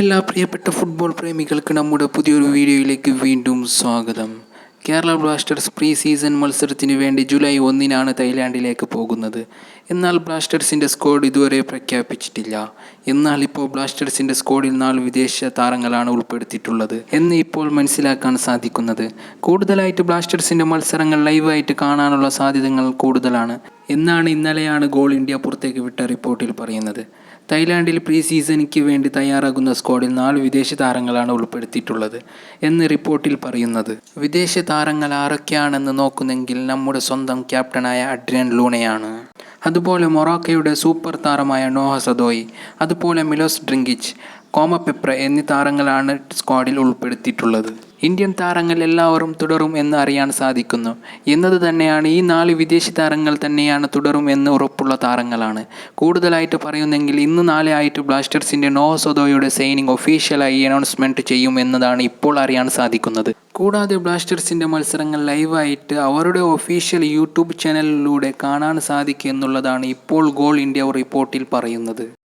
എല്ലാ പ്രിയപ്പെട്ട ഫുട്ബോൾ പ്രേമികൾക്ക് നമ്മുടെ പുതിയൊരു വീഡിയോയിലേക്ക് വീണ്ടും സ്വാഗതം. കേരള ബ്ലാസ്റ്റേഴ്സ് പ്രീ സീസൺ മത്സരത്തിന് വേണ്ടി ജൂലൈ ഒന്നിനാണ് തായ്ലാൻഡിലേക്ക് പോകുന്നത്. എന്നാൽ ബ്ലാസ്റ്റേഴ്സിന്റെ സ്ക്വാഡ് ഇതുവരെ പ്രഖ്യാപിച്ചിട്ടില്ല. എന്നാൽ ഇപ്പോൾ ബ്ലാസ്റ്റേഴ്സിന്റെ സ്ക്വാഡിൽ നാല് വിദേശ താരങ്ങളാണ് ഉൾപ്പെടുത്തിയിട്ടുള്ളത് എന്ന് ഇപ്പോൾ മനസ്സിലാക്കാൻ സാധിക്കുന്നത്. കൂടുതലായിട്ട് ബ്ലാസ്റ്റേഴ്സിന്റെ മത്സരങ്ങൾ ലൈവായിട്ട് കാണാനുള്ള സാധ്യതകൾ കൂടുതലാണ്. എന്നാണ് ഇന്നലെയാണ് ഗോൾ ഇന്ത്യ പുറത്തേക്ക് വിട്ട റിപ്പോർട്ടിൽ പറയുന്നത്. തായ്ലാൻഡിൽ പ്രീ സീസണിക്ക് വേണ്ടി തയ്യാറാകുന്ന സ്ക്വാഡിൽ നാല് വിദേശ താരങ്ങളാണ് ഉൾപ്പെടുത്തിയിട്ടുള്ളത് എന്ന് റിപ്പോർട്ടിൽ പറയുന്നത്. വിദേശ താരങ്ങൾ ആരൊക്കെയാണെന്ന് നോക്കുന്നെങ്കിൽ നമ്മുടെ സ്വന്തം ക്യാപ്റ്റനായ അഡ്രിയൻ ലൂണയാണ്. അതുപോലെ മൊറാക്കയുടെ സൂപ്പർ താരമായ നോഹ സദോയി അതുപോലെ മിലോസ് ഡ്രിങ്കിച്ച് കോമ പെപ്ര എന്നീ താരങ്ങളാണ് സ്ക്വാഡിൽ ഉൾപ്പെടുത്തിയിട്ടുള്ളത്. ഇന്ത്യൻ താരങ്ങൾ എല്ലാവരും തുടരും എന്ന് അറിയാൻ സാധിക്കുന്നു. എന്നത് തന്നെയാണ് ഈ നാല് വിദേശ താരങ്ങൾ തന്നെയാണ് തുടരും എന്ന് ഉറപ്പുള്ള താരങ്ങളാണ്. കൂടുതലായിട്ട് പറയുന്നെങ്കിൽ ഇന്ന് നാളെ ആയിട്ട് ബ്ലാസ്റ്റേഴ്സിന്റെ നോഹസോദോയുടെ സൈനിങ് ഒഫീഷ്യലായി അനൗൺസ്മെന്റ് ചെയ്യും എന്നതാണ് ഇപ്പോൾ അറിയാൻ സാധിക്കുന്നത്. കൂടാതെ ബ്ലാസ്റ്റേഴ്സിന്റെ മത്സരങ്ങൾ ലൈവായിട്ട് അവരുടെ ഒഫീഷ്യൽ യൂട്യൂബ് ചാനലിലൂടെ കാണാൻ സാധിക്കും എന്നുള്ളതാണ് ഇപ്പോൾ ഗോൾ ഇന്ത്യ റിപ്പോർട്ടിൽ പറയുന്നത്.